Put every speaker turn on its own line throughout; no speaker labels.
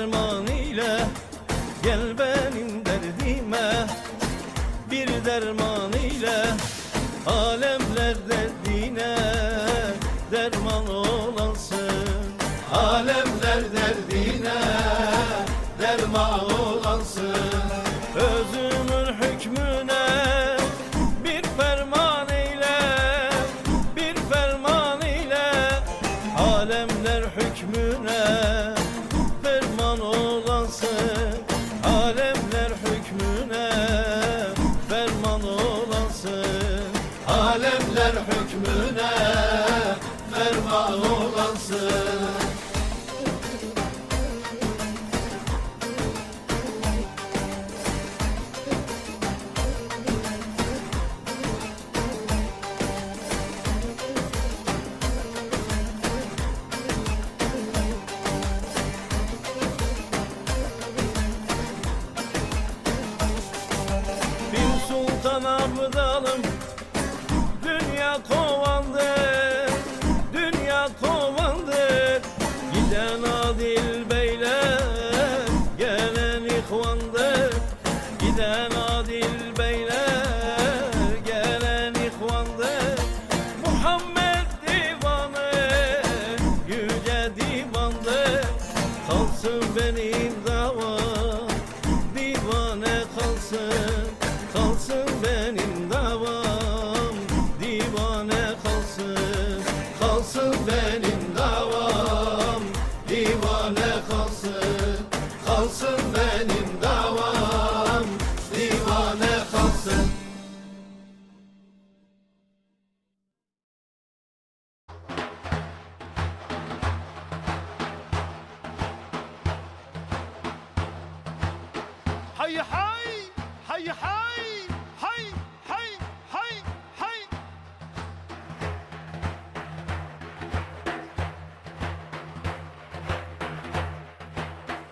derman ile Gel benim derdime. Bir derman ile Alemler derdine derman olansın. Alemler olansın Bin sultan abdalım ihvandır Giden adil beyler Gelen ihvandır Muhammed divanı Yüce divandır Kalsın benim davam divane kalsın. Kalsın benim davam divane kalsın. Kalsın benim davam divane kalsın. Kalsın benim
حي حي حي حي حي حي حي حي.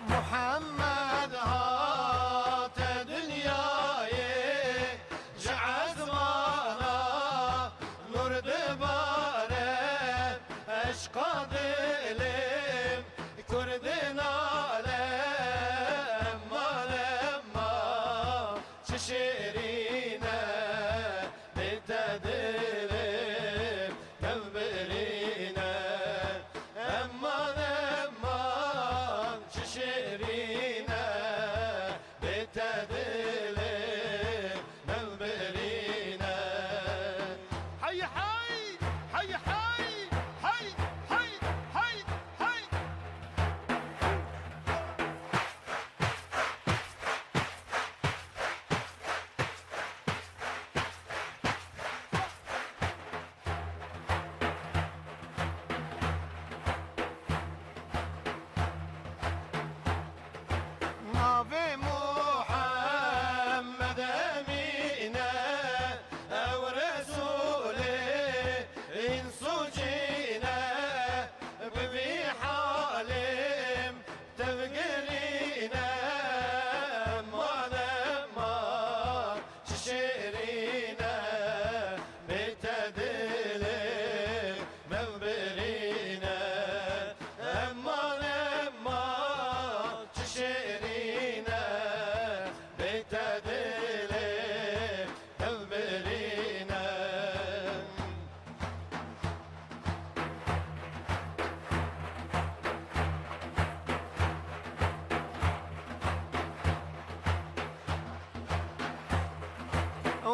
محمد هات دنياي جعز مانا نور دباره اشقا دلم shit.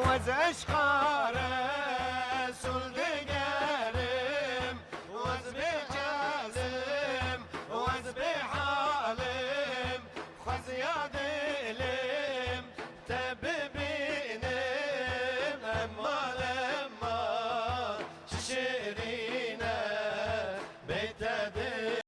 وزأشقى